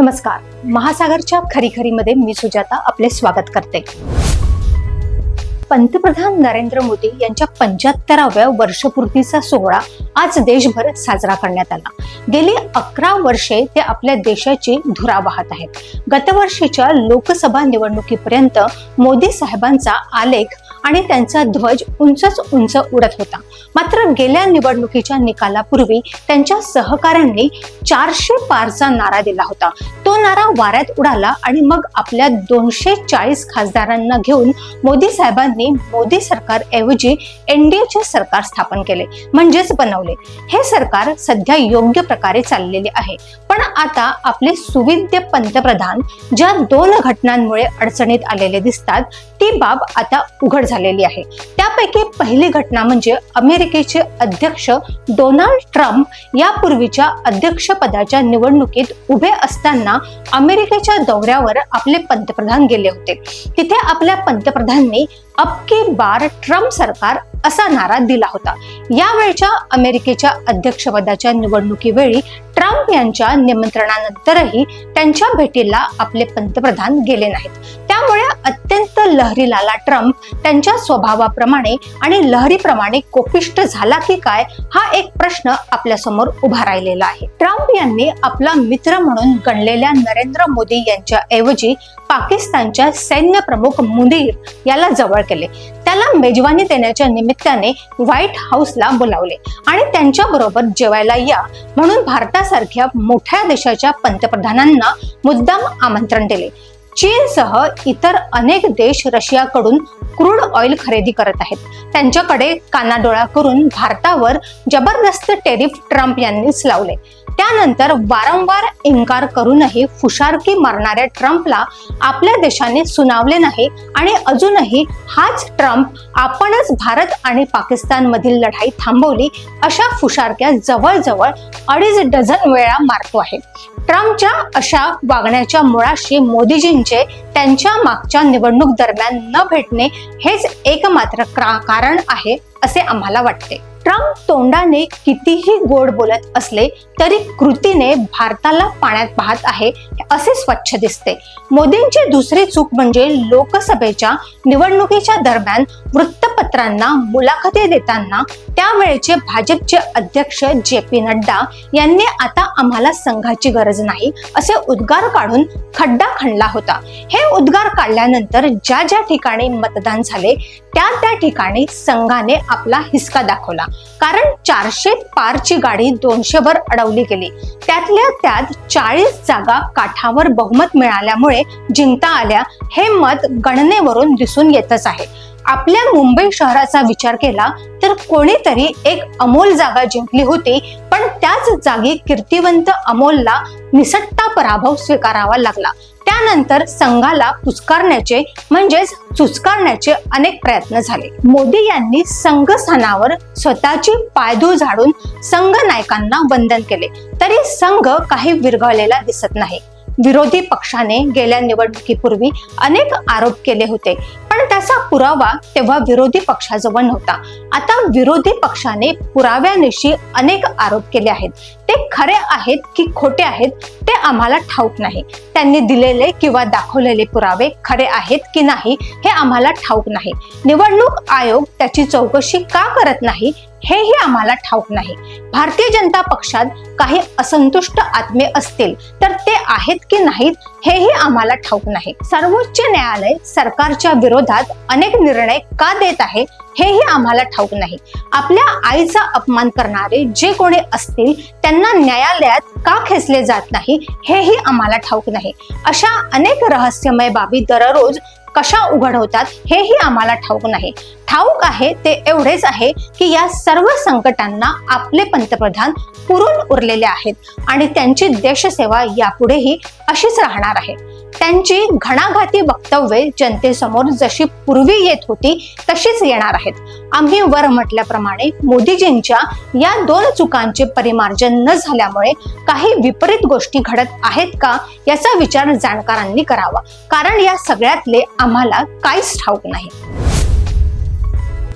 नमस्कार. महासागरच्या खरीखरीमध्ये मी सुजाता आपले स्वागत करते. पंतप्रधान नरेंद्र मोदी यांच्या पंच्याहत्तराव्या वर्षपूर्तीचा सोहळा आज देशभर साजरा करण्यात आला. गेली अकरा वर्षे ते आपल्या देशाची धुरा वाहत आहेत. गतवर्षीच्या लोकसभा निवडणुकीपर्यंत मोदी साहेबांचा आलेख आणि त्यांचा ध्वज उंचच उंच उडत होता. मात्र गेल्या निवडणुकीच्या निकालापूर्वी त्यांच्या सहकाऱ्यांनी चारशे पारचा नारा दिला होता. तो नारा वाऱ्यात उडाला आणि मग आपल्या दोनशे चाळीस खासदारांना घेऊन मोदी साहेबांनी मोदी सरकार ऐवजी एनडीएचे सरकार स्थापन केले म्हणजेच बनवले. हे सरकार सध्या योग्य प्रकारे चाललेले आहे. पण आता आपले सुविद्य पंतप्रधान ज्या दोन घटनांमुळे अडचणीत आलेले दिसतात ती बाब आता उघड झालेली आहे. त्यापैकी पहिली घटना म्हणजे अमेरिकेचे अध्यक्ष डोनाल्ड ट्रम्प यापूर्वीच्या अध्यक्षपदाच्या निवडणुकीत उभे असताना अमेरिकेच्या दौऱ्यावर आपले पंतप्रधान गेले होते. तिथे आपल्या पंतप्रधानांनी अबकी बार ट्रम्प सरकार असा नारा दिला होता. यावेळच्या अमेरिकेच्या अध्यक्षपदाच्या निवडणुकीवेळी ट्रम्प यांच्या निमंत्रणानंतरही त्यांच्या भेटीला आपले पंतप्रधान गेले नाहीत. त्यामुळे अत्यंत लहरीलाला ट्रम्प त्यांच्या स्वभावाप्रमाणे आणि लहरीप्रमाणे कोपिष्ट झाला की काय हा एक प्रश्न आपल्यासमोर उभा राहिलेला आहे. ट्रम्प यांनी आपला मित्र म्हणून गणलेल्या नरेंद्र मोदी यांच्या ऐवजी पाकिस्तानच्या सैन्य प्रमुख मुदीर याला जवळ केले. त्याला मेजवानी देण्याच्या निमित्ताने व्हाईट हाऊसला बोलावले. आणि त्यांच्या बरोबर जेवायला या. म्हणून भारतासारख्या मोठ्या देशाच्या पंतप्रधानांना मुद्दाम आमंत्रण दिले. चीनसह इतर अनेक देश रशियाकडून क्रूड ऑइल खरेदी करत आहेत. त्यांच्याकडे कानाडोळा करून भारतावर जबरदस्त टेरिफ ट्रम्प यांनीच लावले. त्यानंतर वारंवार इन्कार करूनही फुशारकी मारणाऱ्या ट्रम्पला आपल्या देशाने सुनावले नाही आणि अजूनही हाच ट्रम्प आपणच भारत आणि पाकिस्तानमधील लढाई थांबवली अशा फुशारक्या जवळजवळ अडीच डझन वेळा मारतो आहे. ट्रम्पच्या अशा वागण्याच्या मुळाशी मोदीजींचे त्यांच्या मागच्या निवडणूक दरम्यान न भेटणे हेच एकमात्र कारण आहे असे आम्हाला वाटते. ट्रम्प तोंडाने कितीही गोड बोलत असले तरी कृतीने भारताला पाण्यात पाहत आहे असे स्वच्छ दिसते. मोदींची दुसरी चूक म्हणजे लोकसभेच्या निवडणुकीच्या दरम्यान वृत्तपत्रांना मुलाखती देताना त्यावेळेचे भाजपचे अध्यक्ष जे पी नड्डा यांनी आता आम्हाला संघाची गरज नाही असे उद्गार काढून खड्डा खणला होता. हे उद्गार काढल्यानंतर ज्या ज्या ठिकाणी मतदान झाले त्या त्या ठिकाणी संघाने आपला हिसका दाखवला. कारण चारशे पारची गाडी दोनशे वर अडवली गेली. त्यातल्या त्यात चाळीस जागा काठावर बहुमत मिळाल्यामुळे जिंकता आल्या हे मत गणनेवरून दिसून येतच आहे. आपल्या मुंबई शहराचा विचार केला तर कोणीतरी एक अमोल जागा जिंकली होती पण त्याच जागी कीर्तिवंत अमोलला निसट्टा पराभव स्वीकारावा लागला. त्यानंतर संघाला पुचकारण्याचे म्हणजेच चुचकारण्याचे अनेक प्रयत्न झाले. मोदी यांनी संघ स्थानावर स्वतःची पायधूळ झाडून संघ नायकांना वंदन केले. तरी संघ काही विरघळलेला दिसत नाही. विरोधी पक्षाने गेल्या निवडणुकीपूर्वी अनेक आरोप केले होते. पण त्याचा पुरावा तेव्हा विरोधी पक्षाजवळ नव्हता. आता विरोधी पक्षाने पुराव्यानिशी अनेक आरोप केले आहेत. ते खरे आहेत की खोटे आहेत ते आम्हाला ठाऊक नाही. त्यांनी दिलेले किंवा दाखवलेले पुरावे खरे आहेत की नाही हे आम्हाला ठाऊक नाही. निवडणूक आयोग त्याची चौकशी का करत नाही हेही आम्हाला ठाऊक नाही. भारतीय जनता पक्षात काही असंतुष्ट आत्मे असतील तर ते आहेत की नाहीत हेही आम्हाला ठाऊक नाही. सर्वोच्च न्यायालय सरकारच्या विरोधात अनेक निर्णय का देत आहे हेही आम्हाला ठाऊक नाही. आपल्या आईचा अपमान करणारे जे कोणी असतील त्यांना न्यायालयात का खेचले जात नाही हेही आम्हाला ठाऊक नाही. अशा अनेक रहस्यमय बाबी दररोज कशा उघड होतात हेही आम्हाला ठाऊक नाही. ठाऊक आहे ते एवढेच आहे की या सर्व संकटांना आपले पंतप्रधान पुरून उरलेले आहेत आणि त्यांची देशसेवा यापुढेही अशीच राहणार आहे. त्यांची घणाघाती वक्तव्ये जनतेसमोर जशी पूर्वी येत होती तशीच येणार आहेत. आम्ही वर म्हटल्याप्रमाणे मोदीजींच्या या दोन चुकांचे परिमार्जन न झाल्यामुळे काही विपरीत गोष्टी घडत आहेत का याचा विचार जाणकारांनी करावा. कारण या सगळ्यातले आम्हाला काहीच ठाऊक नाही.